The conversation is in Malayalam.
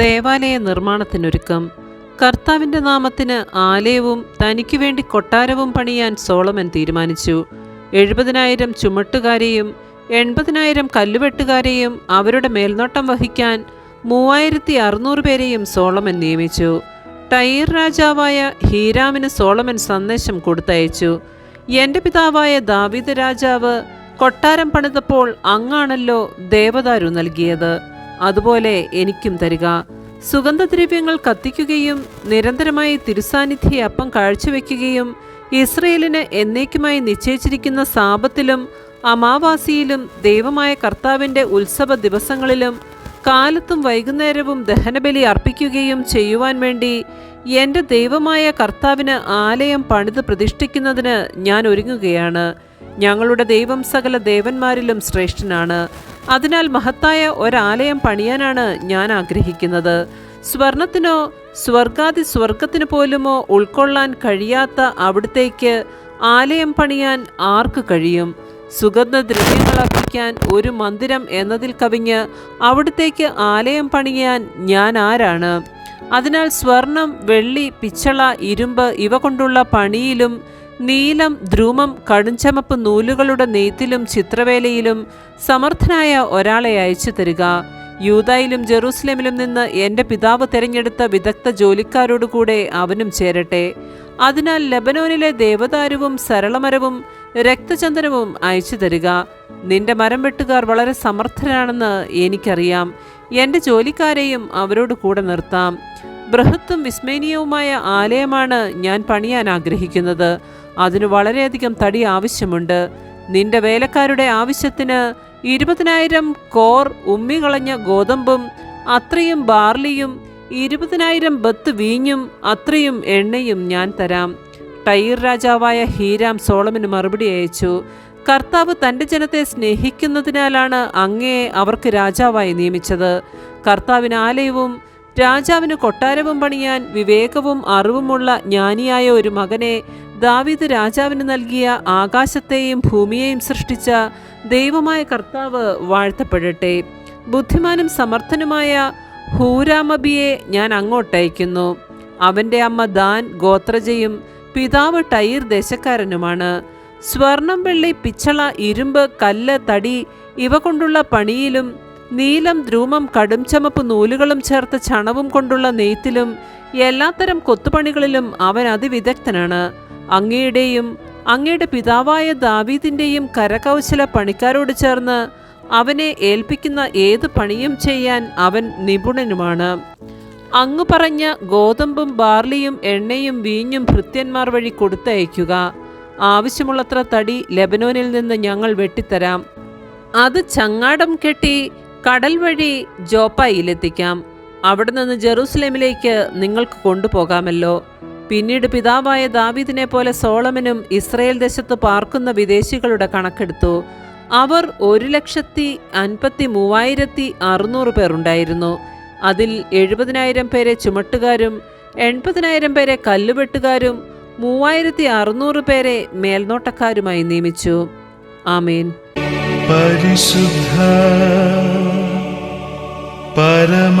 ദേവാലയ നിർമ്മാണത്തിനൊരുക്കം. കർത്താവിന്റെ നാമത്തിന് ആലയവും തനിക്കു വേണ്ടി കൊട്ടാരവും പണിയാൻ സോളമൻ തീരുമാനിച്ചു. എഴുപതിനായിരം ചുമട്ടുകാരെയും എൺപതിനായിരം കല്ലുവെട്ടുകാരെയും അവരുടെ മേൽനോട്ടം വഹിക്കാൻ മൂവായിരത്തി അറുന്നൂറ് പേരെയും സോളമൻ നിയമിച്ചു. ടൈർ രാജാവായ ഹീരാമിന് സോളമൻ സന്ദേശം കൊടുത്തയച്ചു. എന്റെ പിതാവായ ദാവീദ് രാജാവ് കൊട്ടാരം പണിതപ്പോൾ അങ്ങാണല്ലോ ദേവദാരു നൽകിയത്. അതുപോലെ എനിക്കും തരിക. സുഗന്ധദ്രവ്യങ്ങൾ കത്തിക്കുകയും നിരന്തരമായി തിരുസാന്നിധ്യ അപ്പം കാഴ്ചവെക്കുകയും ഇസ്രയേലിന് എന്നേക്കുമായി നിശ്ചയിച്ചിരിക്കുന്ന സാപത്തിലും അമാവാസിയിലും ദൈവമായ കർത്താവിന്റെ ഉത്സവ ദിവസങ്ങളിലും കാലത്തും വൈകുന്നേരവും ദഹനബലി അർപ്പിക്കുകയും ചെയ്യുവാൻ വേണ്ടി എന്റെ ദൈവമായ കർത്താവിന് ആലയം പണിത് പ്രതിഷ്ഠിക്കുന്നതിന് ഞാൻ ഒരുങ്ങുകയാണ്. ഞങ്ങളുടെ ദൈവം സകല ദേവന്മാരിലും ശ്രേഷ്ഠനാണ്. അതിനാൽ മഹത്തായ ഒരാലയം പണിയാനാണ് ഞാൻ ആഗ്രഹിക്കുന്നത്. സ്വർണത്തിനോ സ്വർഗാതി സ്വർഗത്തിന് പോലുമോ ഉൾക്കൊള്ളാൻ കഴിയാത്ത അവിടത്തേക്ക് ആലയം പണിയാൻ ആർക്ക് കഴിയും? സുഗന്ധദ്രവ്യങ്ങൾ അർപ്പിക്കാൻ ഒരു മന്ദിരം എന്നതിൽ കവിഞ്ഞ് അവിടത്തേക്ക് ആലയം പണിയാൻ ഞാൻ ആരാണ്? അതിനാൽ സ്വർണം വെള്ളി പിച്ചള ഇരുമ്പ് ഇവ കൊണ്ടുള്ള പണിയിലും നീലം ധ്രുമം കടുംചമപ്പ് നൂലുകളുടെ നെയ്ത്തിലും ചിത്രവേലയിലും സമർത്ഥനായ ഒരാളെ അയച്ചു തരിക. യൂതായിലും ജെറൂസലേമിലും നിന്ന് എന്റെ പിതാവ് തിരഞ്ഞെടുത്ത വിദഗ്ധ ജോലിക്കാരോടുകൂടെ അവനും ചേരട്ടെ. അതിനാൽ ലബനോനിലെ ദേവദാരുവും സരളമരവും രക്തചന്ദനവും അയച്ചു തരിക. നിന്റെ മരം വെട്ടുകാർ വളരെ സമർത്ഥരാണെന്ന് എനിക്കറിയാം. എന്റെ ജോലിക്കാരെയും അവരോട് കൂടെ നിർത്താം. ബൃഹത്തും വിസ്മയനീയവുമായ ആലയമാണ് ഞാൻ പണിയാൻ ആഗ്രഹിക്കുന്നത്. അതിന് വളരെയധികം തടി ആവശ്യമുണ്ട്. നിന്റെ വേലക്കാരുടെ ആവശ്യത്തിന് ഇരുപതിനായിരം കോർ ഉമ്മികളഞ്ഞ ഗോതമ്പും അത്രയും ബാർലിയും ഇരുപതിനായിരം ബത്ത് വീഞ്ഞും അത്രയും എണ്ണയും ഞാൻ തരാം. ടൈർ രാജാവായ ഹീരാം സോളമിന് മറുപടി അയച്ചു. കർത്താവ് തന്റെ ജനത്തെ സ്നേഹിക്കുന്നതിനാലാണ് അങ്ങയെ അവർക്ക് രാജാവായി നിയമിച്ചത്. കർത്താവിന് ആലയവും രാജാവിന് കൊട്ടാരവും പണിയാൻ വിവേകവും അറിവുമുള്ള ജ്ഞാനിയായ ഒരു മകനെ ദാവീദ് രാജാവിന് നൽകിയ ആകാശത്തെയും ഭൂമിയെയും സൃഷ്ടിച്ച ദൈവമായ കർത്താവ് വാഴ്ത്തപ്പെടട്ടെ. ബുദ്ധിമാനും സമർത്ഥനുമായ ഹൂരാമബിയെ ഞാൻ അങ്ങോട്ടയക്കുന്നു അവന്റെ അമ്മ ദാൻ ഗോത്രജയും പിതാവ് ടൈർ ദേശക്കാരനുമാണ്. സ്വർണം വെള്ളി പിച്ചള ഇരുമ്പ് കല്ല് തടി ഇവ കൊണ്ടുള്ള പണിയിലും നീലം ധ്രൂമം കടും ചമപ്പ് നൂലുകളും ചേർത്ത ചണവും കൊണ്ടുള്ള നെയ്ത്തിലും എല്ലാത്തരം കൊത്തുപണികളിലും അവൻ അതിവിദഗ്ധനാണ്. അങ്ങയുടെയും അങ്ങയുടെ പിതാവായ ദാവീദിന്റെയും കരകൗശല പണിക്കാരോട് ചേർന്ന് അവനെ ഏൽപ്പിക്കുന്ന ഏത് പണിയും ചെയ്യാൻ അവൻ നിപുണനുമാണ്. അങ്ങ് പറഞ്ഞ ഗോതമ്പും ബാർലിയും എണ്ണയും വീഞ്ഞും ഭൃത്യന്മാർ വഴി കൊടുത്തയക്കുക ആവശ്യമുള്ളത്ര തടി ലെബനോനിൽ നിന്ന് ഞങ്ങൾ വെട്ടിത്തരാം. അത് ചങ്ങാടം കെട്ടി കടൽ വഴി ജോപ്പായിലെത്തിക്കാം. അവിടെ നിന്ന് ജെറൂസലേമിലേക്ക് നിങ്ങൾക്ക് കൊണ്ടുപോകാമല്ലോ. പിന്നീട് പിതാവായ ദാവീദിനെ പോലെ സോളമനും ഇസ്രയേൽ ദേശത്ത് പാർക്കുന്ന വിദേശികളുടെ കണക്കെടുത്തു. അവർ ഒരു ലക്ഷത്തി അൻപത്തി മൂവായിരത്തി അറുന്നൂറ് പേരുണ്ടായിരുന്നു അതിൽ എഴുപതിനായിരം പേരെ ചുമട്ടുകാരും എൺപതിനായിരം പേരെ കല്ലുവെട്ടുകാരും മൂവായിരത്തി അറുന്നൂറ് പേരെ മേൽനോട്ടക്കാരുമായി നിയമിച്ചു. ആമേൻ. പരിശുദ്ധ പരമ